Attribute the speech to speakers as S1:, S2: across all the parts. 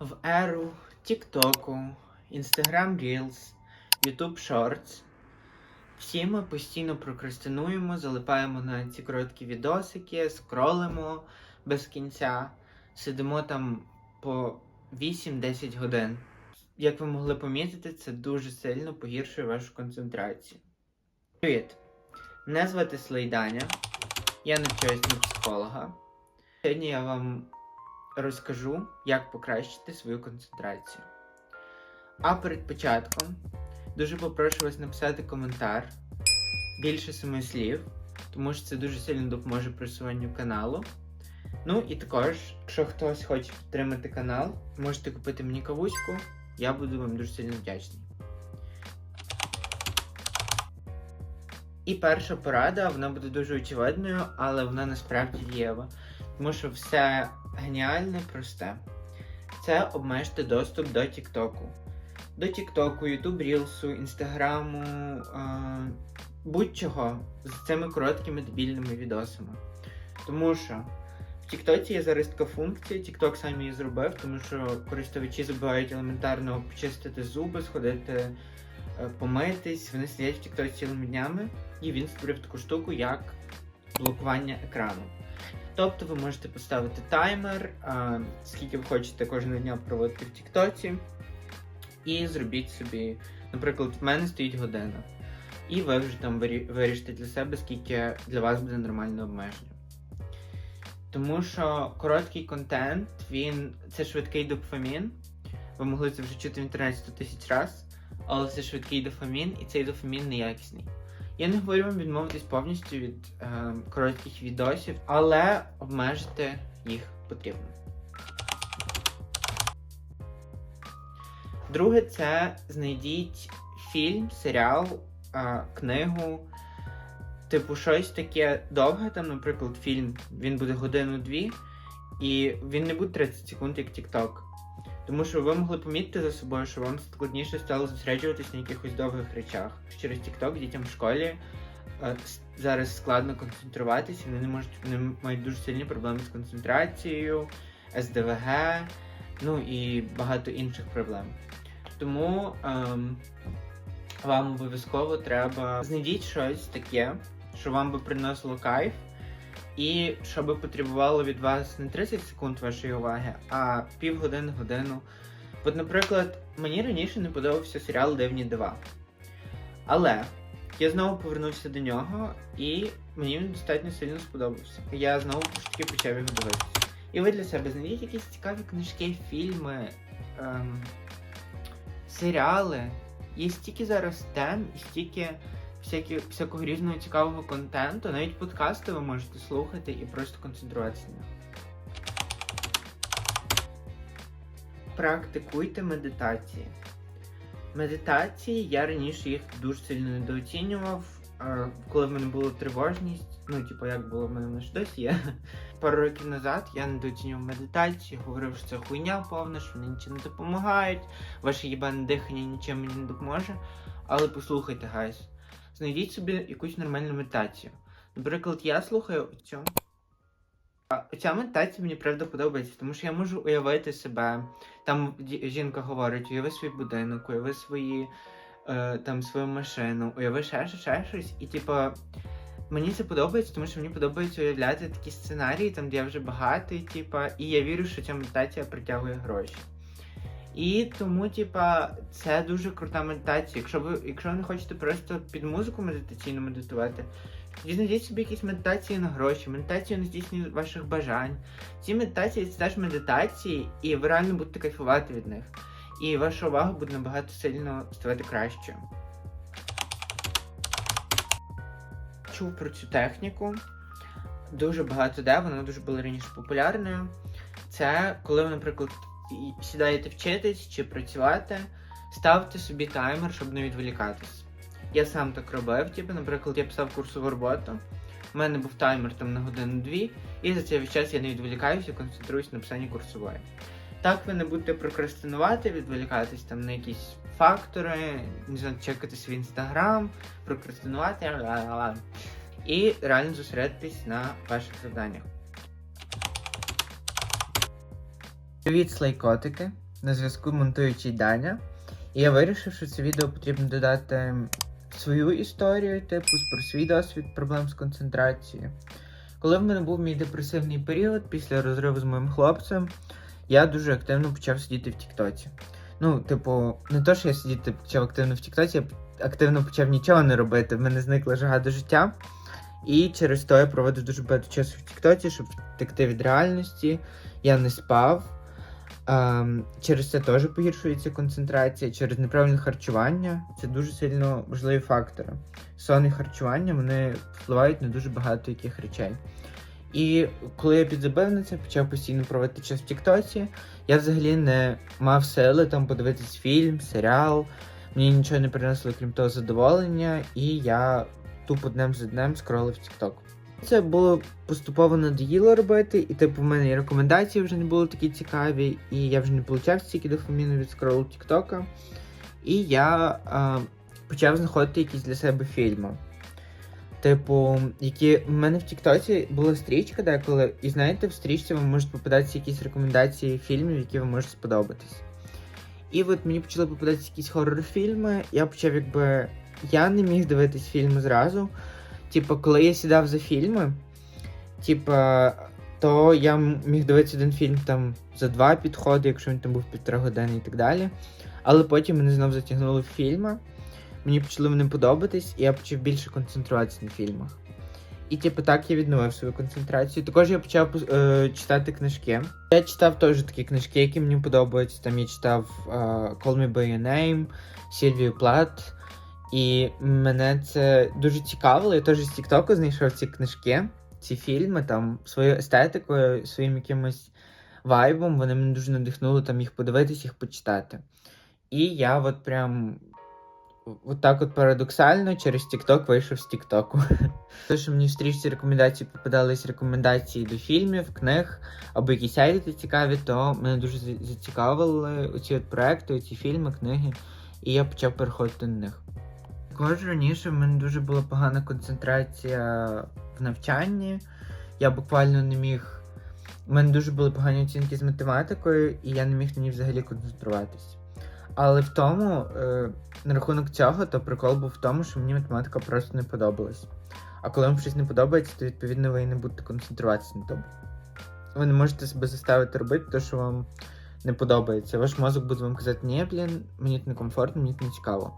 S1: В еру Тіктоку, Instagram Reels, YouTube Shorts. Всі ми постійно прокрастинуємо, залипаємо на ці короткі відосики, скролимо без кінця, сидимо там по 8-10 годин. Як ви могли помітити, це дуже сильно погіршує вашу концентрацію. Привіт! Мене звати Слейданя. Я навчаюсь на психолога. Сьогодні я вам розкажу, як покращити свою концентрацію. А перед початком дуже попрошу вас написати коментар більше семи слів, тому що це дуже сильно допоможе просуванню каналу. Ну і також, якщо хтось хоче підтримати канал, можете купити мені кавуську, я буду вам дуже сильно вдячний. І перша порада, вона буде дуже очевидною, але вона насправді дієва. Тому що все геніальне, просте. Це обмежте доступ до Тіктоку. До Тіктоку, Ютуб Рілсу, Інстаграму, е- будь-чого з цими короткими дебільними відосами. Тому що в Тіктоці є зараз така функція, Тікток сам її зробив, тому що користувачі забувають елементарно почистити зуби, сходити е, помитись, вони сидять в Тіктоці цілими днями, і він створив таку штуку, як блокування екрану. Тобто ви можете поставити таймер, а, скільки ви хочете кожного дня проводити в Тіктоці, і зробіть собі, наприклад, в мене стоїть година. І ви вже там вирішите для себе, скільки для вас буде нормальне обмеження. Тому що короткий контент, він це швидкий дофамін. Ви могли це вже чути в інтернеті 100 тисяч разів, але це швидкий дофамін, і цей дофамін неякісний. Я не говорю вам відмовитись повністю від е, коротких відосів, але обмежити їх потрібно. Друге, це знайдіть фільм, серіал, е, книгу, типу щось таке довге, там, наприклад, фільм, він буде годину-дві, і він не буде 30 секунд, як TikTok. Тому що ви могли помітити за собою, що вам складніше стало зосереджуватись на якихось довгих речах. Через TikTok дітям в школі е, зараз складно концентруватися, вони не можуть вони мають дуже сильні проблеми з концентрацією, СДВГ, ну і багато інших проблем. Тому ем, вам обов'язково треба знайдіть щось таке, що вам би приносило кайф, і що би потребувало від вас не 30 секунд вашої уваги, а півгодини, годину. От, наприклад, мені раніше не подобався серіал Дивні дива. Але я знову повернувся до нього, і мені він достатньо сильно сподобався. Я знову ж таки почав його дивитися. І ви для себе знайдіть якісь цікаві книжки, фільми, ем, серіали. Є стільки зараз тем і стільки всякі, всякого різного цікавого контенту, навіть подкасти ви можете слухати і просто концентруватися на. Практикуйте медитації. Медитації я раніше їх дуже сильно недооцінював. Коли в мене була тривожність, ну, типу, як було в мене ж досі є. Пару років назад я недооцінював медитацію, говорив, що це хуйня повна, що вони нічим не допомагають, ваше їбане дихання нічим мені не допоможе. Але послухайте, гайс, знайдіть собі якусь нормальну медитацію. Наприклад, я слухаю цю. Ця медитація мені правда подобається, тому що я можу уявити себе. Там жінка говорить, уяви свій будинок, уяви свої е, там свою машину, уяви ще щось, ще щось. І типу, мені це подобається, тому що мені подобається уявляти такі сценарії, там де я вже багатий, типа, і я вірю, що ця медитація притягує гроші. І тому, типа, це дуже крута медитація. Якщо ви, якщо ви не хочете просто під музику медитаційно медитувати, знайдіть собі якісь медитації на гроші, медитацію на здійснення ваших бажань. Ці медитації це теж медитації, і ви реально будете кайфувати від них. І ваша увага буде набагато сильно ставати кращою. Чув про цю техніку. Дуже багато де, вона дуже була раніше популярною. Це коли наприклад, сідаєте вчитись чи працювати, ставте собі таймер, щоб не відволікатись. Я сам так робив, типу, наприклад, я писав курсову роботу. У мене був таймер там на годину-дві, і за цей час я не відволікаюся, і концентруюсь на писанні курсової. Так ви не будете прокрастинувати, відволікатись там на якісь фактори, не знаю, чекати свій інстаграм, прокрастинувати, ла-ла-ла. і реально зосередитись на ваших завданнях. Привіт, слайкотики! на зв'язку монтуючий Даня. І я вирішив, що це відео потрібно додати свою історію, типу, про свій досвід проблем з концентрацією. Коли в мене був мій депресивний період після розриву з моїм хлопцем, я дуже активно почав сидіти в Тіктоці. Ну, типу, не то, що я сидіти почав активно в Тіктоці, я активно почав нічого не робити. В мене зникла жага до життя. І через то я проводив дуже багато часу в Тіктоці, щоб втекти від реальності. Я не спав. Ем, через це теж погіршується концентрація, через неправильне харчування. Це дуже сильно важливі фактори. Сон і харчування вони впливають на дуже багато яких речей. І коли я підзабив на це, почав постійно проводити час в Тіктоці, я взагалі не мав сили там подивитись фільм, серіал. Мені нічого не принесло, крім того, задоволення, і я тупо днем за днем скролив TikTok. Це було поступово надоїло робити, і типу в мене і рекомендації вже не були такі цікаві, і я вже не получав стільки дофаміну від скролу Тіктока. І я а, почав знаходити якісь для себе фільми. Типу, які в мене в Тіктоці була стрічка деколи, і знаєте, в стрічці вам можуть попадатися якісь рекомендації фільмів, які вам можуть сподобатись. І от мені почали попадатися якісь хоррор-фільми, я почав якби. Я не міг дивитись фільми зразу. Типу, коли я сідав за фільми, типу, то я міг дивитися один фільм там за два підходи, якщо він там був півтора години і так далі. Але потім мене знов затягнули в фільми. Мені почали вони подобатись, і я почав більше концентруватися на фільмах. І, типу, так я відновив свою концентрацію. Також я почав е, читати книжки. Я читав теж такі книжки, які мені подобаються. Там я читав е, Call Me By Your Name, Сільвію Плат. І мене це дуже цікавило. Я теж з Тіктоку знайшов ці книжки, ці фільми, там своєю естетикою, своїм якимось вайбом. Вони мене дуже надихнули там їх подивитись, їх почитати. І я от прям от так от парадоксально через TikTok вийшов з Тіктоку. Те, що мені в стрічці рекомендацій попадались рекомендації до фільмів, книг або якісь сайти цікаві, то мене дуже зацікавили оці от проекти, оці фільми, книги, і я почав переходити на них. Також раніше в мене дуже була погана концентрація в навчанні. Я буквально не міг. У мене дуже були погані оцінки з математикою, і я не міг на ній взагалі концентруватись. Але в тому, е, на рахунок цього, то прикол був в тому, що мені математика просто не подобалась. А коли вам щось не подобається, то відповідно ви і не будете концентруватися на тому. Ви не можете себе заставити робити те, що вам не подобається. Ваш мозок буде вам казати, ні, блін, мені це не комфортно, мені це не цікаво.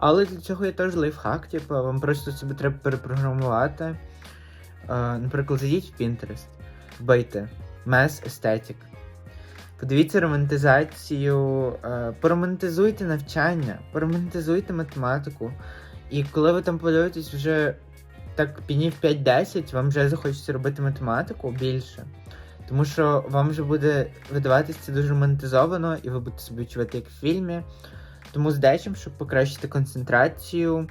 S1: Але для цього є теж лайфхак, типу, вам просто себе треба перепрограмувати. Е, наприклад, зайдіть в Pinterest, вбийте Mass Aesthetic. Подивіться романтизацію, е, поромантизуйте навчання, поромантизуйте математику. І коли ви там подивитесь вже так пінів 5-10, вам вже захочеться робити математику більше. Тому що вам вже буде видаватись це дуже романтизовано, і ви будете себе відчувати як в фільмі. Тому з дечим, щоб покращити концентрацію,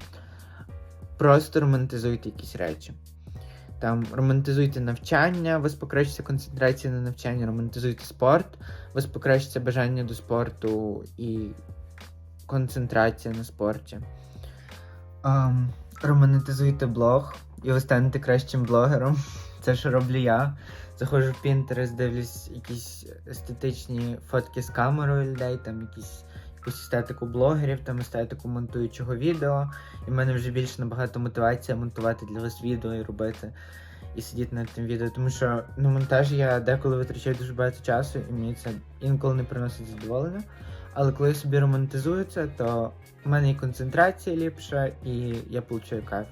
S1: просто романтизуйте якісь речі. Там романтизуйте навчання, у вас покращиться концентрація на навчанні, романтизуйте спорт, у вас покращиться бажання до спорту і концентрація на спорті. Um, романтизуйте блог, і ви станете кращим блогером. Це що роблю я. Заходжу в Pinterest, дивлюсь якісь естетичні фотки з камерою людей, там якісь якусь естетику блогерів, там естетику монтуючого відео. І в мене вже більше набагато мотивація монтувати для вас відео і робити, і сидіти над тим відео. Тому що на монтажі я деколи витрачаю дуже багато часу, і мені це інколи не приносить задоволення. Але коли я собі романтизую це, то в мене і концентрація ліпша, і я получаю кайф.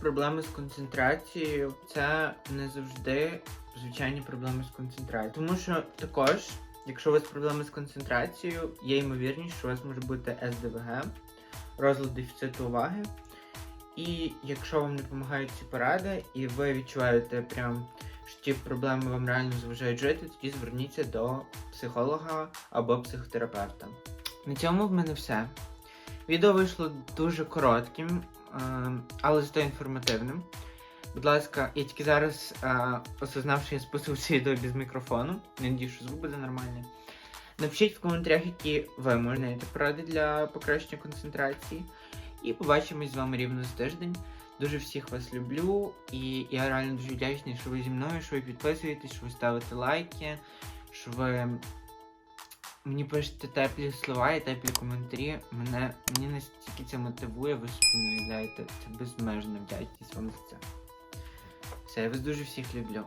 S1: Проблеми з концентрацією це не завжди звичайні проблеми з концентрацією. Тому що також, якщо у вас проблеми з концентрацією, є ймовірність, що у вас може бути СДВГ, розлад дефіциту уваги. І якщо вам не допомагають ці поради, і ви відчуваєте прям, що ті проблеми вам реально заважають жити, тоді зверніться до психолога або психотерапевта. На цьому в мене все. Відео вийшло дуже коротким, е, але зато інформативним. Будь ласка, я тільки зараз е, осознав, що я спустив це відео без мікрофону. Надію, що звук буде нормальний. Напишіть в коментарях, які ви можете поради для покращення концентрації. І побачимось з вами рівно за тиждень. Дуже всіх вас люблю, і я реально дуже вдячний, що ви зі мною, що ви підписуєтесь, що ви ставите лайки, що ви мені пишете теплі слова і теплі коментарі. Мене мені настільки це мотивує, ви собі не уявляєте. Це безмежна вдячність вам за це. Все, я вас дуже всіх люблю.